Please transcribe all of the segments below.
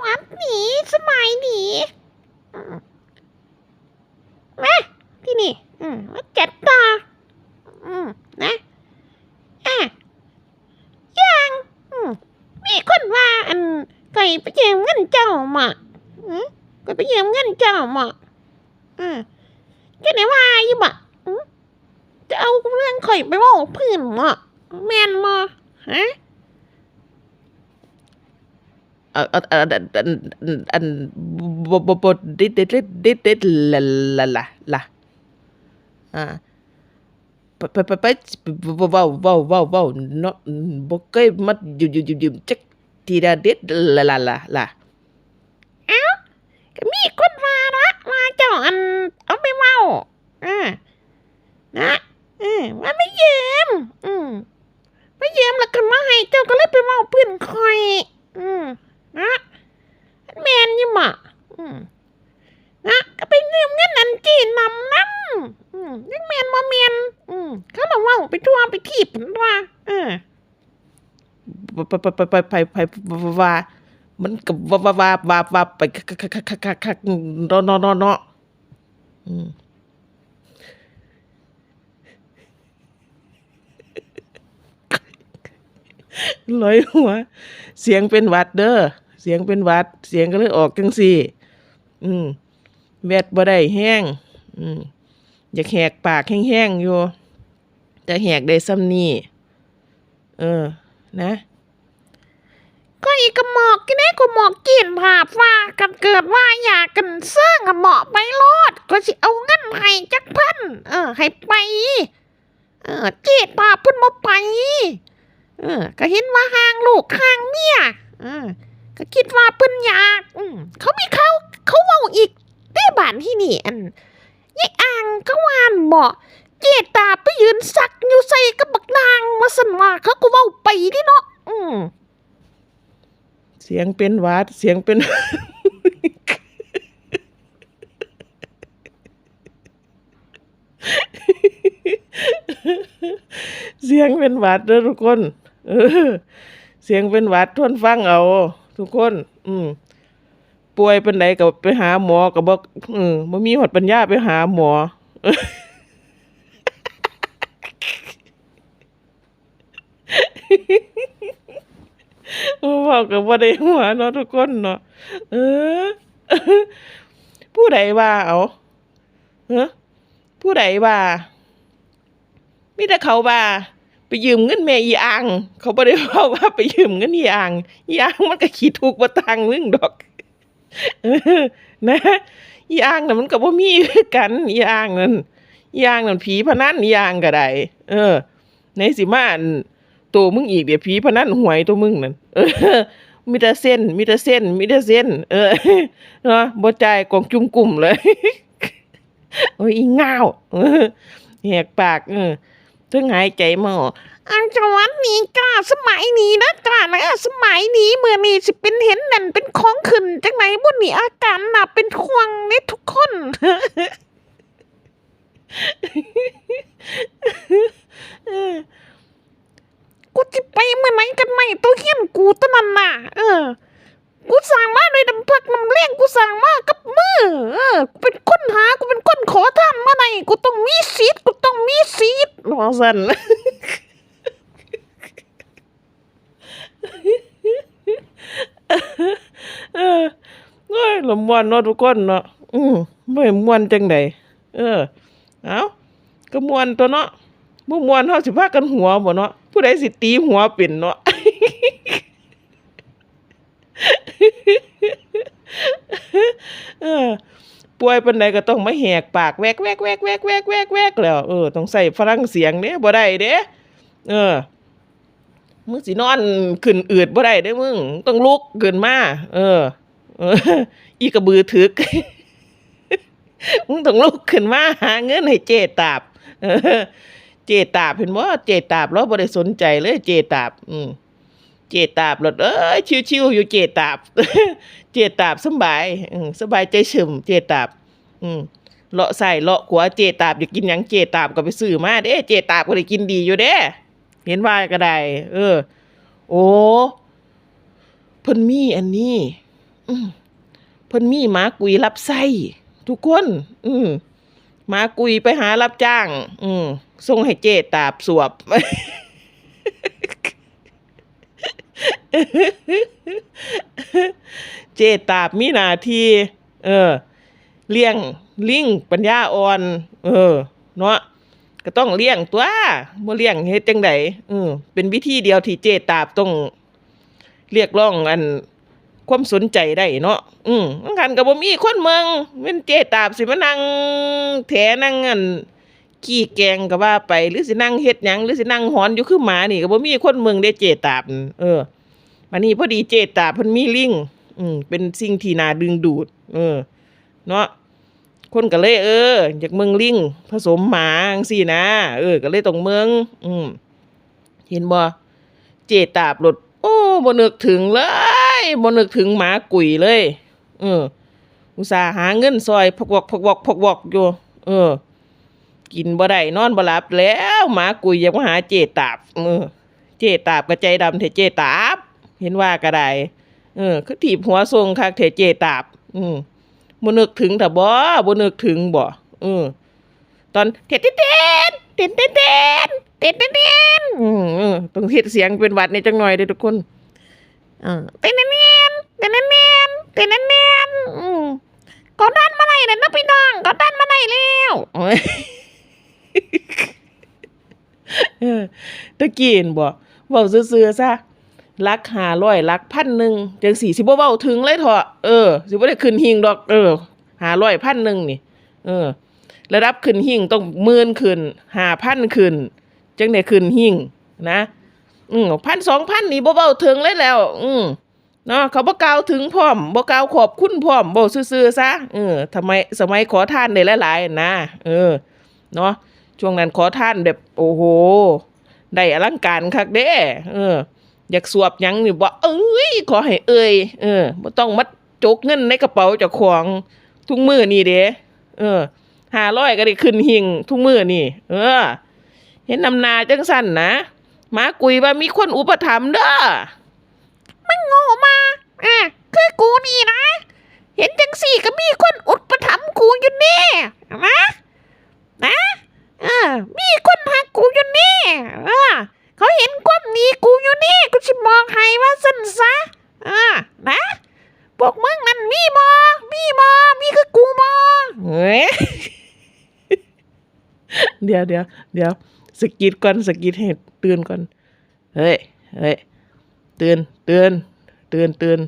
วัสดีสมัยดีอืมมาที่นี่ อืมมาจัดต่ออืมนะอะยังอืมมีคนว่าอันไก่ไปยืมเงินเจ้ามาอืมไก่ไปยืมเงินเจ้ามาอืมจะไหนว่าอยู่บ่อืมจะเอาเรื่องข่อยไปบอกเพื่อนมาแมนมาฮะ เออเออเอออันอันอันบบบบบดิด นะก็ไปยืมเงินอันจีนนำน้ำอืมยังแมนมาแมนอืมเขาบอกว่าไปทัวไปทีบผมว่าเออไปไปไปไปไปไปว่ามันก็ว่าว่าว่าว่าว่าไปคักคักคักคักคักคักเนนาะเนนอลอยหัว เสียงเป็นวัดเด้อ เสียงเป็นวัด เสียงก็เลยออกจังซี่ อืมแวดบ่ได้แห้ง อืมอยากแหกปากแห้งๆอยู่แต่แหกได้ซ้ำนี่เออ นะ ก็อีกระหมอกกี่แน่ก็หมอกกินผาบว่ากันเกิดว่าอยากกันเสื่องอะหมาะไปรอด ก็สิเอาเงินให้จักพันเออ ให้ไป เออเจ็ดผาบเพิ่นมาไป เออ ก็เห็นว่าห่างลูกห่างเมียเออ ก็คิดว่าเพิ่นอยากเขามีเขาเขาเว้าอีกได้บ้านที่นี่อันยักอ่างก็วานบอกเจตาไปยืนสักอยู่ใส่กับบักนางมาสันว่าเขาก็เว้าไปดิเนาะอืมเสียงเป็นหวัดเสียงเป็นเสียงเป็นหวัดเด้อทุกคน เออ เสียงเป็นหวัดทนฟังเอา ทุกคน อืมป่วยเป็นไดก็ไปหาหมอก็บบอกเออบ่มีหอดปัญญาไปหาหมอเว้าก็บ่ได้หัวเนาะทุกคนเนาะเออ ผู้ใดว่าเอาเฮ้อผู้ใดว่ามีแต่เขาว่า ไปยืมเงินแม่อีอ่างเขาบ่ได้ว้าว่าไปยืมเงินอีอ่างอีอ่างมันก็ขี้ทุกบ่ต่างมึงดอกนะอีอ่างน่ะมันก็บ่มีกันอีอ่างนั่นอีอ่างนั่นผีพนันอีอ่างก็ได้เออ ในสิมาอันตัวมึงอีกเดี๋ยวผีพนันหวยตัวมึงนั่นเออมีแต่เส้นมีแต่เส้นมีแต่เส้น เออเนาะบ่จ่ายกองจุ่มกลุ่มเลย โอ้ยอีง่าวเออแหกปากเออ ถึงหายใจหมออันจังหวัดนี้จ้าสมัยนี้นะจ้าแล้วสมัยนี้เมื่อนี้สิเป็นเห็นนั่นเป็นของขึ้นจังไหนบุญนี่อาการหน่ะเป็นควงในทุกคนกูจะไปเมื่อไหนกันไหมตัวเฮี้ยนกูตะนันน่ะเออ กูสั่งมาเลยน้ำพักน้ำเลี้ยงกูสั่งมากับมือเออกูเป็นคนหากูเป็นคนขอ ทานมาไหนกูต้องมีสิทธิ์กูต้องมีสิทธิ์ว่าซั่นเออโอ้ยลมวนเนาะทุกคนเนาะอืมบ่ให้ม่วนจังไดเออ เอ้าก็มวนตัวเนาะบ่มวนเฮาสิพากันหัวบ่เนาะผู้ใดสิตีหัวเป็นเนาะเออ ป่วยปานใดก็ต้องมาแหกปากแวกแวกแวกแวกแวกแวกแวกแล้วเออต้องใส่ฝรั่งเสียงเด้บ่ได้เด้เออมึงสินอนขึ้นอืดบ่ได้เด้มึงต้องลุกขึ้นมาเออ เออ อีกระบือถึกมึงต้องลุกขึ้นมาหาเงินให้เจตาบเออเจตาบเห็นบ่เจตาบเราบ่ได้สนใจเลยเจตาบ อืม เจตาบรถเอ้ยชิวๆอยู่เจตาบ เจตาบสบายสบายใจฉึมเจตาบ อืมเลาะใส่เลาะขวาเจตาบอยากกินหยังเจตาบก็ไปซื้อมาเด้เจตาบก็ได้กินดีอยู่เด้ เห็นว่าก็ได้เออ โอ้เพิ่นมีอันนี้เพิ่นมีหมากุยรับไส้ทุกคน อืมหมากุยไปหารับจ้าง อืมส่งให้เจตาบสวบ เจตาบมีหนาทีเออ เลี้ยงลิงปัญญาอ่อน เออ เนาะก็ต้องเลี้ยงตัวบ่เลี้ยงเฮ็ดจังไดอือเป็นวิธีเดียวที่เจตาบต้องเรียกร้องอันความสนใจได้เนาะ อืมบางคันก็บ่มีคนเมืองเป็นเจตาบสิมานั่งแถนั่งอันขี้แกงก็ว่าไป หรือสินั่งเฮ็ดหยังหรือสินั่งหอนอยู่คือหมานี่ก็บ่มีคนเมืองได้เจตาบเออ วันนี้พอดีเจตาเพิ่นมีลิงอืมเป็นสิ่งที่น่าดึงดูด เออ เนาะคนก็เลยเอออยากเมืองลิงผสมหมาจังซี่นะเออ ก็เลยต้องเมือง อืมเห็นบ่เจตาบรถโอ้บ่นึกถึงเลยบ่นึกถึงหมากุยเลย เออ อุตส่าห์หาเงินซอยพกวอกพกวอกพกวอกอยู่เออ กินบ่ได้นอนบ่หลับแล้ว หมากุยอยากมาหาเจตาบเออ เจตาบก็ใจดำเถเจตาบ เห็นว่าก็ได้เออ คือถีบหัวทรงคักเถเจตาบ อืมบ่นึกถึงถ้าบ่บ่นึกถึงบ่เออตอนเท็ดเต้นเต้นเต้นเต้นเต้นเต้นเต้นอืมเออต้องเฮ็ดเสียงเป็นวัดในจังหน่อยเด้อทุกคนเออเต้นเนียนเต้นเนียนเต้นเนียนอืมกดดันมาได้แล้วนะพี่น้องกดดันมาได้แล้วเออตะกี้เห็นบ่เว้าซื่อๆซะ ลักหาร้อยลักพันหนึ่งจังสี่สิบเว้าถึงเลยเถอะเออสิบ่ได้ขึ้นหิงดอก เออหาร้อยพันหนึ่งนี่ เออ ระดับขึ้นหิ่งต้องหมื่นขึ้นหาพันขึ้น จังได้ขึ้นหิ่งนะอืมพันสองพันนี่บ่เว้าถึงเลยแล้ว อืมเนาะเขาบ่กล่าวถึงพร้อมบ่กล่าวขอบคุณพร้อมบ่ซื่อๆซะเออทำไมสมัยขอทานได้หลายๆนะเออเนาะช่วงนั้นขอทานแบบโอ้โหได้อลังการคักเด้ เออ อยากสวบยังนี่บ่เอ้ยขอให้เอ่ยเออบ่ต้องมัดจกเงินในกระเป๋าเจ้าของทุกมือนี่เด้เออ500ก็ได้ขึ้นหิงทุกมือนี่ เออ เห็นนำนาจังสั่นนะมากุยว่ามีคนอุปถัมภ์เด้อมันโง่มาอะคือกูนี่นะ เห็นจังสี่ก็มีคนอุดประถมภ์กูอยู่นี่นะนะเออ มีคนหักกูอยู่นี่เออ เขาเห็นความดีกูอยู่นี่ กูจะมองให้ว่าสั้นซะเออนะพวกมึงนั่นมีบอมีบอมีคือกูบอ เฮ้ย เดี๋ยวเดี๋ยวเดี๋ยวสกิดก่อนสกิดให้ตื่นก่อน เฮ้ยเฮ้ยตื่นตื่นตื่นตื่น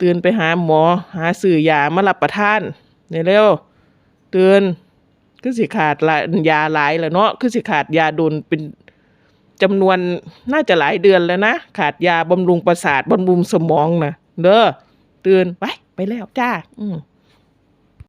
ตื่นไปหาหมอ หาซื้อยามารับประทานเนี่ยเร็วๆตื่นคือสิขาดยาหลายแล้วเนาะคือสิขาดยาโดนเป็นจำนวนน่าจะหลายเดือนแล้วนะ ขาดยาบำรุงประสาทบำรุงสมองนะเด้อเตื่นไปไปแล้วจ้า อืม